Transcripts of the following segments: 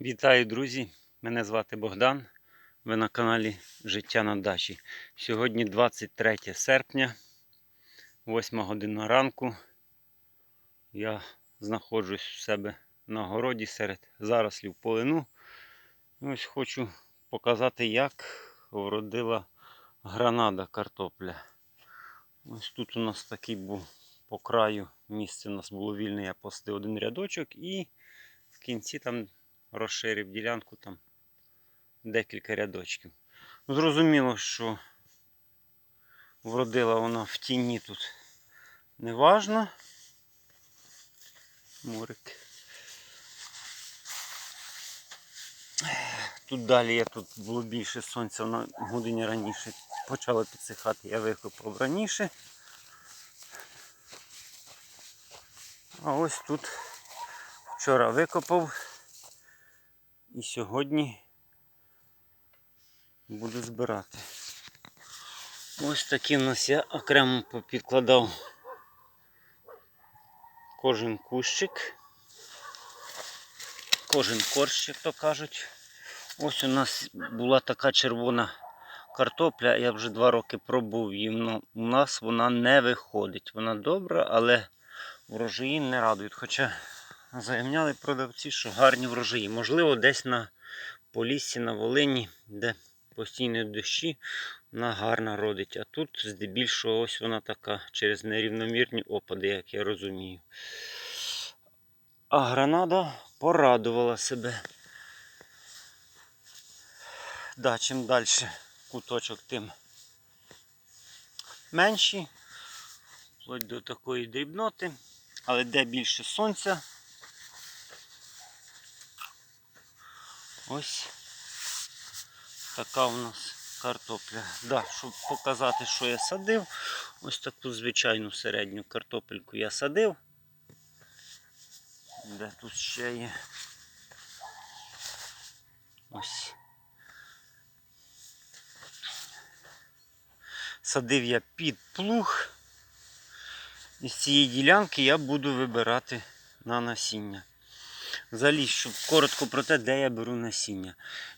Вітаю, друзі! Мене звати Богдан. Ви на каналі Життя на дачі. Сьогодні 23 серпня, 8 година ранку. Я знаходжусь у себе на городі серед зарослів полину. Ось хочу показати, як вродила гранада картопля. Ось тут у нас такий був по краю місце у нас було вільне, я посадив один рядочок і в кінці там розширив ділянку там декілька рядочків. Ну, Зрозуміло, що вродила вона в тіні тут неважно. Морик. Тут далі я тут було більше сонця на годині раніше почало підсихати, я викопав раніше. А ось тут вчора викопав і сьогодні буду збирати. Ось такі в нас я окремо попідкладав кожен кущик, кожен корж, як то кажуть. Ось у нас була така червона картопля, я вже два роки пробував її. але У нас вона не виходить. Вона добра, але врожаї не радують. Хоча заявляли продавці, що гарні врожаї. Можливо, десь на Поліссі, на Волині, де постійні дощі, вона гарно родить. А тут здебільшого ось вона така через нерівномірні опади, як я розумію. А гранада порадувала себе. Да, чим далі куточок, тим менші. Вплоть до такої дрібноти. Але де більше сонця, ось така у нас картопля. Да, щоб показати, що я садив, ось таку звичайну середню картопельку я садив. Де тут ще є? Ось. Садив я під плуг. І з цієї ділянки я буду вибирати на насіння. Взагалі, щоб коротко про те, де я беру насіння.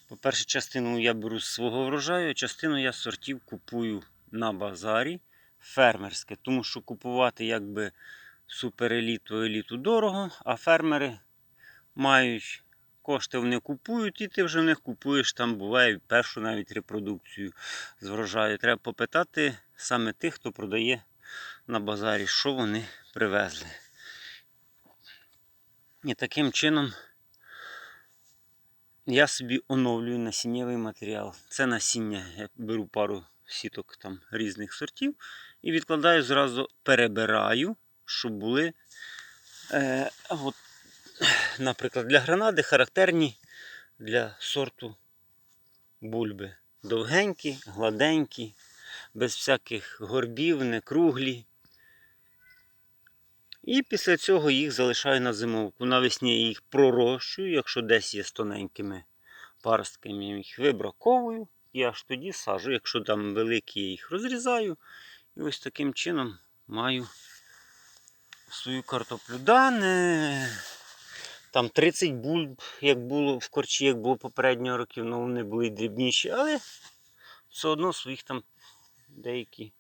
По-перше, частину я беру з свого врожаю, частину я сортів купую на базарі фермерське. Тому що купувати якби супереліту еліту дорого, а фермери мають кошти, вони купують, і ти вже в них купуєш там, буває першу навіть репродукцію з врожаю. Треба попитати саме тих, хто продає на базарі, що вони привезли. І таким чином я собі оновлюю насіннєвий матеріал. Це насіння, я беру пару сіток там різних сортів і відкладаю зразу, перебираю, щоб були, е, от, наприклад, для гранади характерні для сорту бульби. Довгенькі, гладенькі, без всяких горбів, не круглі. І після цього їх залишаю на зимовку. Навесні їх пророщую, якщо десь є з тоненькими паростками, я їх вибраковую і аж тоді сажу. Якщо там великі, я їх розрізаю. І ось таким чином маю свою картоплю. Да, не... Там 30 бульб, як було в корчі, як було попереднього років, ну вони були дрібніші, але все одно своїх там деякі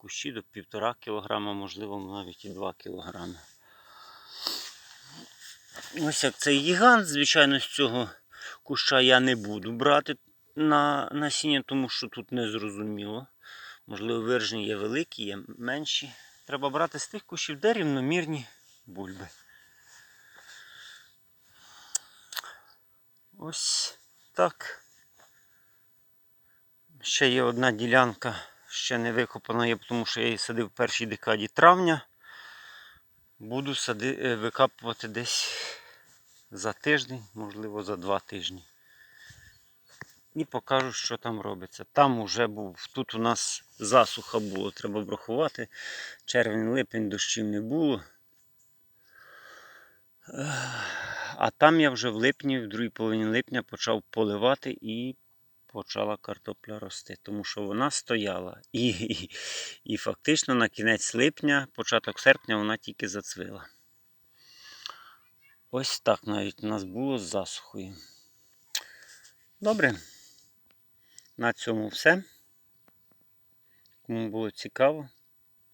кущі до півтора кілограма, можливо, навіть і 2 кілограми. Ось як цей гігант, звичайно, з цього куща я не буду брати на насіння, тому що тут не зрозуміло. Можливо, виражені є великі, є менші. Треба брати з тих кущів, де рівномірні бульби. Ось так. Ще є одна ділянка, ще не викопана є, тому що я її садив в першій декаді травня. Буду сади, е, викапувати десь за тиждень, можливо за два тижні. І покажу, що там робиться. Там уже був, тут у нас засуха було, треба врахувати. Червень, липень, дощів не було. А там я вже в липні, в другій половині липня почав поливати і почала картопля рости, тому що вона стояла. І, і, і фактично на кінець липня, початок серпня вона тільки зацвила. Ось так навіть у нас було з засухою. Добре. На цьому все. Кому було цікаво,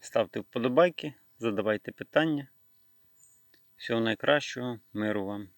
ставте вподобайки, задавайте питання. Всього найкращого, миру вам